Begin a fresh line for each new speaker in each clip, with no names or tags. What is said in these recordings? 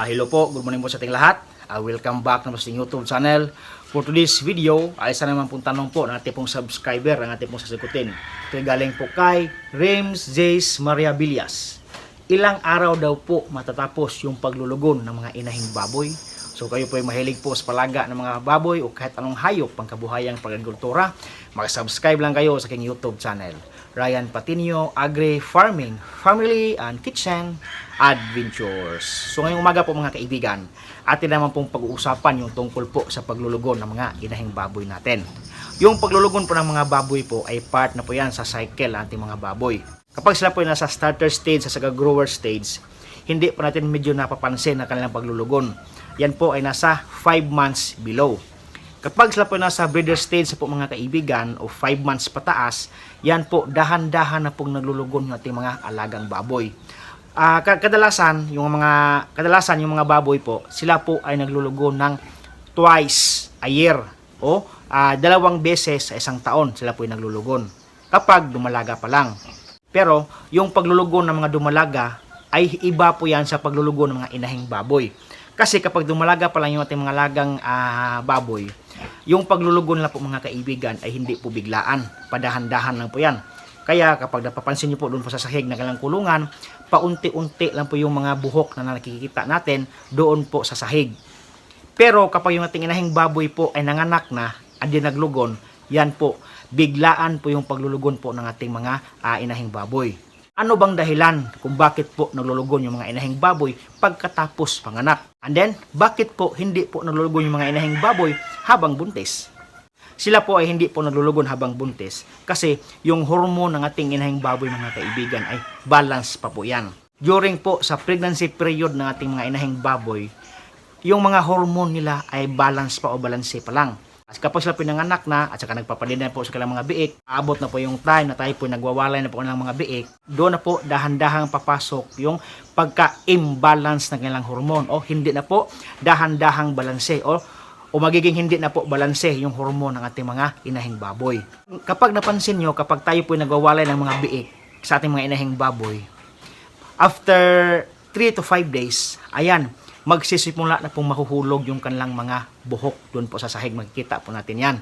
Ah, hello po, good morning po sa ating lahat. Ah, welcome back na po sa ating YouTube channel. For today's video, ay isa naman pong tanong po ng ating pong subscriber, ang ating pong sasagutin. Ito galing po kay Rems Jace Maria Villas. Ilang araw daw po matatapos yung paglulugon ng mga inahing baboy? So kayo po ay mahilig po sa palaga ng mga baboy o kahit anong hayop pangkabuhayang pag-agrikultura, mag-subscribe lang kayo sa aking YouTube channel. Ryan Patinio Agri Farming, Family and Kitchen Adventures. So ngayong umaga po mga kaibigan, atin naman pong pag-uusapan yung tungkol po sa paglulugon ng mga inahing baboy natin. Yung paglulugon po ng mga baboy po ay part na po yan sa cycle ng ating mga baboy. Kapag sila po ay nasa starter stage sa saka grower stage, hindi po natin medyo napapansin na kanilang paglulugon. Yan po ay nasa 5 months below. Kapag sila po nasa breeder stage sa po mga kaibigan o 5 months pataas, yan po dahan-dahan na pong naglulugon ng ating mga alagang baboy. Ka- kadalasan yung mga kadalasan yung mga baboy po, sila po ay naglulugon ng twice a year o ah, dalawang beses sa isang taon sila po ay naglulugon kapag dumalaga pa lang. Pero yung paglulugon ng mga dumalaga ay iba po yan sa paglulugon ng mga inahing baboy. Kasi kapag dumalaga pa lang yung ating mga lagang ah, baboy, yung paglulugon lang po mga kaibigan ay hindi po biglaan. Padahan-dahan lang po yan. Kaya kapag napapansin nyo po doon po sa sahig ng kanilang kulungan, paunti-unti lang po yung mga buhok na nakikita natin doon po sa sahig. Pero kapag yung ating inahing baboy po ay nanganak na, andi naglugon, yan po, biglaan po yung paglulugon po ng ating mga ah, inahing baboy. Ano bang dahilan kung bakit po naglulugon yung mga inahing baboy pagkatapos panganak? And then, bakit po hindi po naglulugon yung mga inahing baboy habang buntis? Sila po ay hindi po naglulugon habang buntis kasi yung hormone ng ating inahing baboy mga kaibigan ay balance pa po yan. During po sa pregnancy period ng ating mga inahing baboy, yung mga hormone nila ay balance pa o balanse pa lang. At kapag sila pinanganak na at saka nagpapadin na po sa kanilang mga biik, abot na po yung time na tayo po nagwawalay na po ng mga biik, doon na po dahan-dahang papasok yung pagka-imbalance ng kanilang hormone o hindi na po dahan-dahang balanse o o magiging hindi na po balanse yung hormone ng ating mga inahing baboy. Kapag napansin nyo, kapag tayo po nagwawalay ng mga biik sa ating mga inahing baboy, after 3 to 5 days, ayan, magsisimula na pong mahuhulog yung kanilang mga buhok doon po sa sahig. Makikita po natin yan.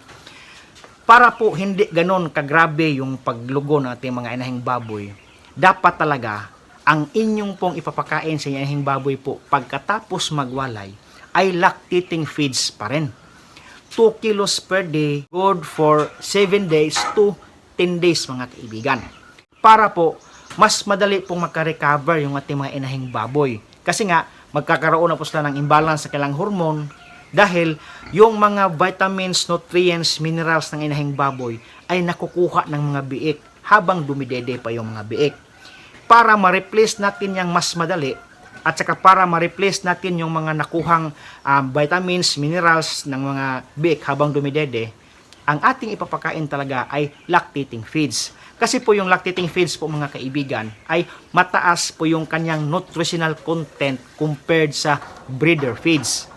Para po hindi ganon kagrabe yung paglugo ng ating mga inahing baboy, dapat talaga ang inyong pong ipapakain sa inahing baboy po pagkatapos magwalay ay lactating feeds pa rin. 2 kilos per day, good for 7 days to 10 days mga kaibigan. Para po, mas madali pong makarecover yung ating mga inahing baboy. Kasi nga, magkakaroon na po sila ng imbalance sa kailang hormone dahil yung mga vitamins, nutrients, minerals ng inahing baboy ay nakukuha ng mga biik habang dumidede pa yung mga biik. Para ma-replace natin yung mas madali, at saka para ma-replace natin yung mga nakuhang um, vitamins, minerals ng mga biik habang dumidede, ang ating ipapakain talaga ay lactating feeds. Kasi po yung lactating feeds po mga kaibigan ay mataas po yung kanyang nutritional content compared sa breeder feeds.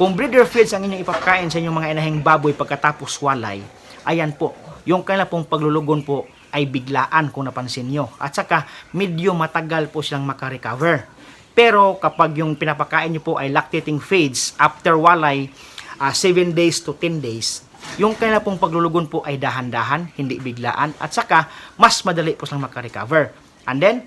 Kung breeder feeds ang inyong ipapakain sa inyong mga inahing baboy pagkatapos walay, ayan po, yung kailan pong paglulugon po ay biglaan kung napansin nyo. At saka medyo matagal po silang makarecover. Pero kapag yung pinapakain nyo po ay lactating feeds after walay, 7 days to 10 days, yung kailan pong paglulugon po ay dahan-dahan, hindi biglaan, at saka mas madali po silang makarecover. And then,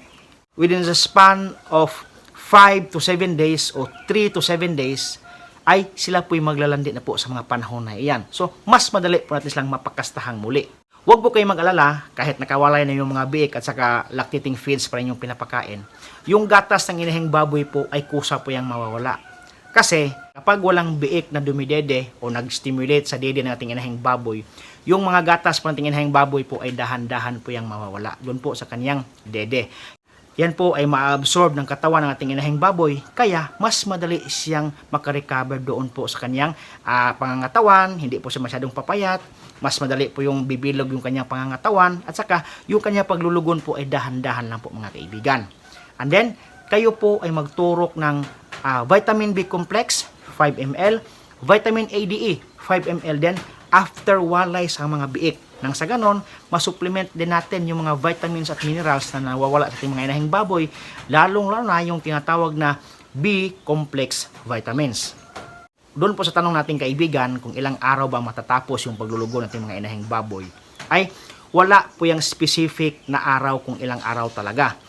within the span of 5 to 7 days o 3 to 7 days, ay sila po'y maglalandi na po sa mga panahon na iyan. So, mas madali po natin silang mapakastahang muli. Huwag po kayong mag-alala, kahit nakawalay na yung mga biik at saka lactating feeds pa rin yung pinapakain, yung gatas ng inahing baboy po ay kusa po yung mawawala. Kasi, kapag walang biik na dumidede o nag-stimulate sa dede ng ating inahing baboy, yung mga gatas po ng ating inahing baboy po ay dahan-dahan po yung mawawala doon po sa kanyang dede. Yan po ay ma-absorb ng katawan ng ating inahing baboy, kaya mas madali siyang makarecover doon po sa kanyang ah, pangangatawan, hindi po siya masyadong papayat, mas madali po yung bibilog yung kanyang pangangatawan, at saka yung kanyang paglulugon po ay dahan-dahan lang po mga kaibigan. And then, kayo po ay magturok ng ah, vitamin B complex, 5 ml, vitamin ADE, 5 ml din, after walay sa mga biik. Nang sa ganon, masupplement din natin yung mga vitamins at minerals na nawawala sa ating mga inahing baboy, lalong lalo na yung tinatawag na B-complex vitamins. Doon po sa tanong nating kaibigan kung ilang araw ba matatapos yung paglulugo natin mga inahing baboy, ay wala po yung specific na araw kung ilang araw talaga.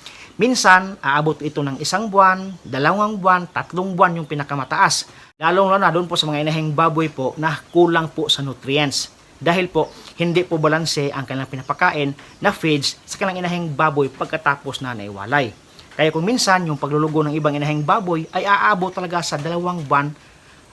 Minsan, aabot ito ng isang buwan, dalawang buwan, tatlong buwan yung pinakamataas. Lalong lalo na doon po sa mga inahing baboy po na kulang po sa nutrients. Dahil po, hindi po balanse ang kanilang pinapakain na feeds sa kanilang inahing baboy pagkatapos na naiwalay. Kaya kung minsan, yung paglulugo ng ibang inahing baboy ay aabot talaga sa dalawang buwan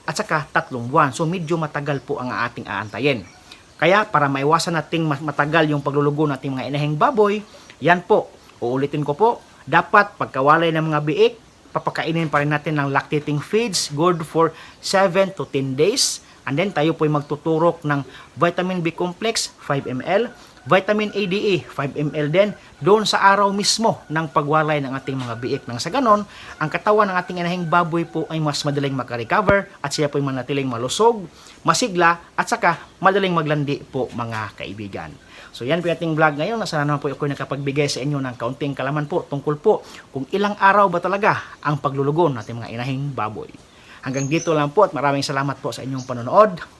at saka tatlong buwan. So medyo matagal po ang ating aantayin. Kaya para maiwasan nating matagal yung paglulugo nating mga inahing baboy, yan po, uulitin ko po, dapat pagkawalay ng mga biik, papakainin pa rin natin ng lactating feeds, good for 7 to 10 days. And then tayo po ay magtuturok ng vitamin B complex 5 ml, vitamin ADE 5 ml din doon sa araw mismo ng pagwalay ng ating mga biik. Nang sa ganon, ang katawan ng ating inahing baboy po ay mas madaling makarecover at siya po ay manatiling malusog, masigla at saka madaling maglandi po mga kaibigan. So yan po yung ating vlog ngayon. Sana naman po ako nakapagbigay sa inyo ng kaunting kalaman po tungkol po kung ilang araw ba talaga ang paglulugon natin mga inahing baboy. Hanggang dito lang po at maraming salamat po sa inyong panonood.